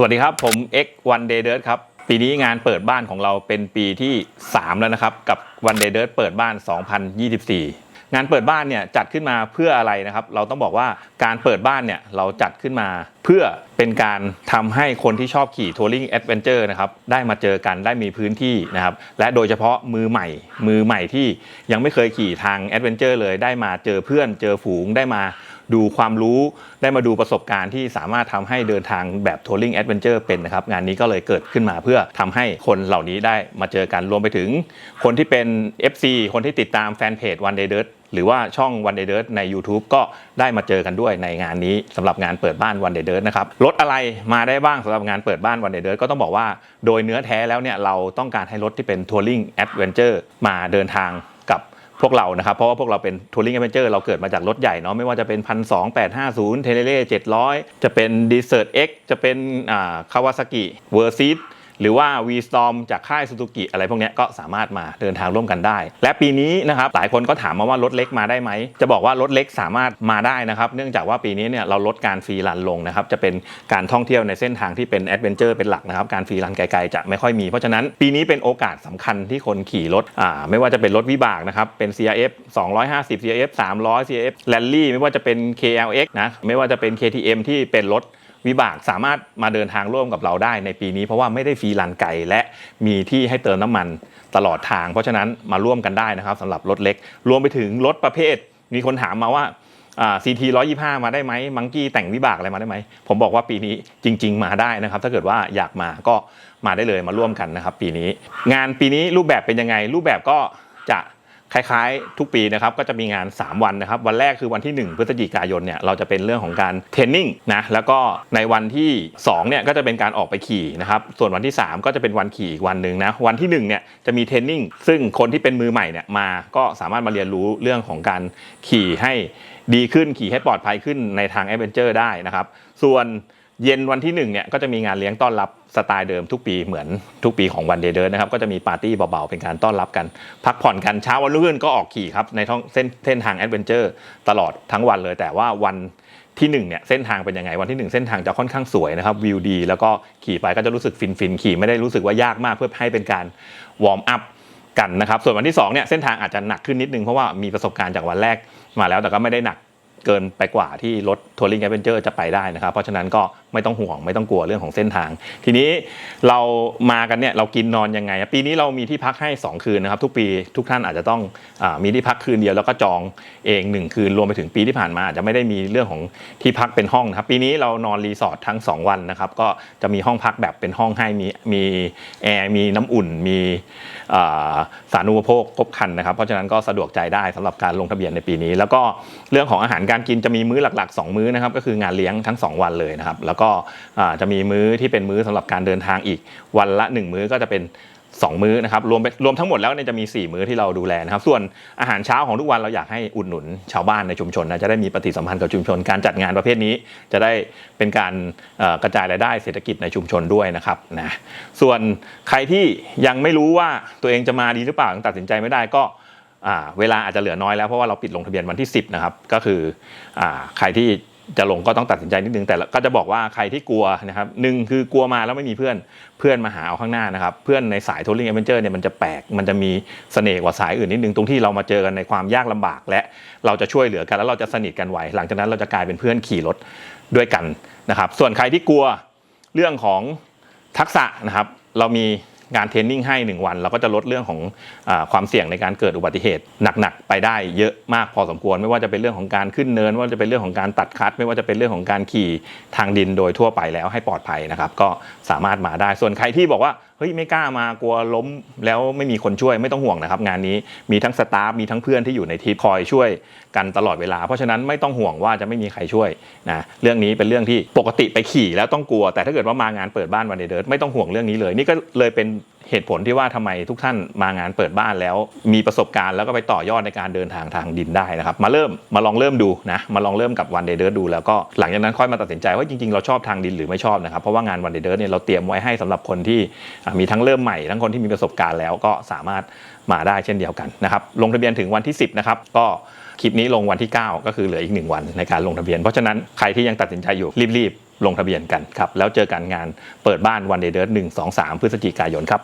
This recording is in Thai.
สวัสดีครับ ผม X One Day Dirt ครับ ปีนี้งานเปิดบ้านของเราเป็นปีที่ 3 แล้วนะครับ กับ One Day Dirt เปิดบ้าน 2024 งานเปิดบ้านเนี่ยจัดขึ้นมาเพื่ออะไรนะครับ เราต้องบอกว่าการเปิดบ้านเนี่ยเราจัดขึ้นมาเพื่อเป็นการทำให้คนที่ชอบขี่ทัวริงแอดเวนเจอร์นะครับได้มาเจอกันได้มีพื้นที่นะครับและโดยเฉพาะมือใหม่ มือใหม่ที่ยังไม่เคยขี่ทางแอดเวนเจอร์เลยได้มาเจอเพื่อนเจอฝูงได้มา ดูความรู้ได้มาดูประสบการณ์ที่สามารถทำให้เดินทางแบบทัวริงแอดเวนเจอร์เป็นนะครับ งานนี้ก็เลยเกิดขึ้นมาเพื่อทำให้คนเหล่านี้ได้มาเจอกันรวมไปถึง คนที่เป็น FC คนที่ติดตามแฟนเพจ One Day Dirt หรือว่าช่อง One Day Dirt ใน YouTube ก็ได้มาเจอกันด้วยในงานนี้สำหรับงานเปิดบ้าน One Day Dirt นะครับรถอะไรมาได้บ้างสำหรับงานเปิดบ้าน One Day Dirt ก็ต้องบอกว่าโดยเนื้อแท้แล้วเนี่ยเราต้องการให้รถที่เป็นทัวริงแอดเวนเจอร์มาเดินทางกับ พวกเรานะครับ เพราะว่าพวกเราเป็นทัวริงแอดเวนเจอร์เราเกิดมาจากรถใหญ่เนาะไม่ว่าจะเป็นพันสองแปดห้าศูนย์เทเลเล่เจ็ดร้อยจะเป็นดีเซอร์เอ็กจะเป็นคาวาซากิเวอร์ซีด หรือว่า V Storm จากค่ายซูซูกิอะไรพวกนี้ก็สามารถมาเดินทางร่วมกันได้ และปีนี้นะครับหลายคนก็ถามมาว่ารถเล็กมาได้ไหม จะบอกว่ารถเล็กสามารถมาได้นะครับเนื่องจากว่าปีนี้เนี่ยเราลดการฟรีรันลงนะครับจะเป็นการท่องเที่ยวในเส้นทางที่เป็นแอดเวนเจอร์เป็นหลักนะครับการฟรีรันไกลๆจะไม่ค่อยมี เพราะฉะนั้นปีนี้เป็นโอกาสสำคัญที่คนขี่รถอ่าไม่ว่าจะเป็นรถวิบากนะครับเป็น CRF 250 CRF 300 CRF Rally ไม่ว่าจะเป็น KLX นะไม่ว่าจะเป็น KTM ที่เป็นรถ วิบากสามารถมาเดินทางร่วมกับเราได้ในปีนี้ เพราะว่าไม่ได้ฟรีรันไกลและมีที่ให้เติมน้ำมันตลอดทาง เพราะฉะนั้นมาร่วมกันได้นะครับสำหรับรถเล็ก รวมไปถึงรถประเภท มีคนถามมาว่าซีทีร้อยยี่ห้ามาได้ไหมมังกี้แต่งวิบากอะไรมาได้ไหม ผมบอกว่าปีนี้จริง ๆ มาได้นะครับ ถ้าเกิดว่าอยากมาก็มาได้เลยมาร่วมกันนะครับ ปีนี้ งานปีนี้รูปแบบเป็นยังไง รูปแบบก็จะ คล้ายๆ ทุกปีนะครับก็จะมีงาน 3 วันนะครับ วันแรกคือวันที่ 1 พฤศจิกายนเนี่ยเราจะเป็นเรื่องของการเทรนนิ่งนะแล้วก็ในวันที่2เนี่ยก็จะเป็นการออกไปขี่นะครับส่วนวันที่ 3 ก็จะเป็นวันขี่อีกวันหนึ่งนะวันที่1เนี่ยจะมีเทรนนิ่งซึ่งคนที่เป็นมือใหม่เนี่ยมาก็สามารถมาเรียนรู้เรื่องของการขี่ให้ดีขึ้นขี่ให้ปลอดภัยขึ้นในทางแอดเวนเจอร์ได้นะครับส่วน เย็นวันที่1เนี่ยก็จะมีงานเลี้ยงต้อนรับสไตล์เดิมทุกปีเหมือนทุกปีของวันเดย์เดินะครับก็จะมีปาร์ตี้เบาๆ เป็นการต้อนรับกัน พักผ่อนกันเช้าวันรุ่งขึ้นก็ออกขี่ครับในท้องเส้นเส้นทางแอดเวนเจอร์ตลอดทั้งวันเลย แต่ว่าวันที่1เนี่ยเส้นทางเป็นยังไงวันที่ 1 เส้นทางจะค่อนข้างสวยนะครับวิวดี แล้วก็ขี่ไปก็จะรู้สึกฟินฟินๆขี่ไม่ได้รู้สึกว่ายากมากเพื่อให้เป็นการวอร์มอัพกันนะครับส่วนวันที่2เนี่ยเส้นทางอาจจะหนักขึ้นนิดนึงเพราะว่ามีประสบการณ์จากวันแรกมาแล้วแต่ก็ไม่ได้หนักเกินไปกว่าที่รถ ทัวริงแอดเวนเจอร์จะไปได้นะครับ เพราะฉะนั้นก็ไม่ต้องห่วงไม่ต้องกลัวเรื่องของเส้นทาง ทีนี้เรามากันเนี่ยเรากินนอนยังไง ปีนี้เรามีที่พักให้ 2 คืนนะครับ ทุกปีทุกท่านอาจจะต้องอมีที่พักคืนเดียวแล้วก็จองเอง 1 คืนรวมไปถึงปีที่ผ่านมาอาจจะไม่ได้มีเรื่องของที่พักเป็นห้องนะครับปีนี้เรานอนรีสอร์ททั้ง 2 วันนะครับก็จะมีห้องพักแบบเป็นห้องให้มีมีแอร์มีน้ำอุ่นมีสารณูปโภคครบครันนะครับ เพราะฉะนั้นก็สะดวกใจได้สำหรับการลงทะเบียนในปีนี้ แล้วก็เรื่องของอาหารการกินจะมีมื้อหลัก ๆ 2 มื้อนะครับก็คืองานเลี้ยงทั้ง 2 วันเลยนะครับ แล้วก็จะมีมื้อที่เป็นมื้อสำหรับการเดินทางอีกวันละ 1 มื้อก็จะเป็น2 มื้อนะครับรวมรวมทั้งหมดแล้วเนี่ยจะมี 4 มื้อที่เราดูแลนะครับ ส่วนอาหารเช้าของทุกวันเราอยากให้อุดหนุนชาวบ้านในชุมชนนะจะได้มีปฏิสัมพันธ์กับชุมชน การจัดงานประเภทนี้ จะได้เป็นการกระจายรายได้เศรษฐกิจในชุมชนด้วยนะครับนะส่วนใครที่ยังไม่รู้ว่าตัวเองจะมาดีหรือเปล่ายังตัดสินใจไม่ได้ก็เวลาอาจจะเหลือน้อยแล้วเพราะว่าเราปิดลงทะเบียนวันที่ 10นะครับก็คืออใครที่ จะลงก็ต้องตัดสินใจนิดนึงแต่ก็จะบอกว่าใครที่กลัวนะครับหนึ่งคือกลัวมาแล้วไม่มีเพื่อนเพื่อนมาหาเอาข้างหน้านะครับเพื่อนในสายทัวริงแอเวนเจอร์เนี่ยมันจะแปลกมันจะมีเสน่ห์กว่าสายอื่นนิดนึงตรงที่เรามาเจอกันในความยากลำบาก และเราจะช่วยเหลือกันแล้วเราจะสนิทกันไวหลังจากนั้นเราจะกลายเป็นเพื่อนขี่รถด้วยกันนะครับ ส่วนใครที่กลัวเรื่องของทักษะนะครับ เรามี งานเทรนนิ่งให้ 1 วัน เราก็จะลดเรื่องของอความเสี่ยงในการเกิดอุบัติเหตุหนักๆไปได้เยอะมากพอสมควร ไม่ว่าจะเป็นเรื่องของการขึ้นเนินไม่ว่าจะเป็นเรื่องของการตัดคัด ไม่ว่าจะเป็นเรื่องของการขี่ทางดินโดยทั่วไปแล้วให้ปลอดภัยนะครับ ก็สามารถมาได้ส่วนใครที่บอกว่า เฮ้ยไม่กล้ามากลัวล้มแล้วไม่มีคนช่วยไม่ต้องห่วงนะครับ งานนี้มีทั้งสตาฟมีทั้งเพื่อนที่อยู่ในทีมคอยช่วยกันตลอดเวลา เพราะฉะนั้นไม่ต้องห่วงว่าจะไม่มีใครช่วยนะเรื่องนี้เป็นเรื่องที่ปกติไปขี่แล้วต้องกลัว แต่ถ้าเกิดว่ามางานเปิดบ้านวันเดย์เดิร์ไม่ต้องห่วงเรื่องนี้เลย นี่ก็เลยเป็นเหตุผลที่ว่าทำไมทุกท่านมางานเปิดบ้านแล้ว มีประสบการณ์แล้วก็ไปต่อยอดในการเดินทางทางดินได้นะครับ มาเริ่มมาลองเริ่มดูนะมาลองเริ่มกับวันเดย์เดิร์ดู แล้วก็หลังจากนั้นค่อยมาตัดสินใจว่าจริงๆเราชอบทางดินหรือไม่ชอบนะครับ เพราะว่างานวันเดย์เดิร์เนี่ยเราเตรียมไว้ให้สำหรับคนที่มีทั้งเริ่มใหม่ทั้งคนที่มีประสบการณ์แล้วก็สามารถมาได้เช่นเดียวกันนะครับลงทะเบียนถึงวันที่ 10นะครับก็คลิปนี้ลงวันที่ 9 ก็คือเหลืออีก 1 วันในการลงทะเบียน เพราะฉะนั้นใครที่ยังตัดสินใจอยู่รีบๆ ลงทะเบียนกันครับแล้วเจอกันงานเปิดบ้านวันเดย์เดิร์หนึ่งสองสามพฤศจิกายนครับ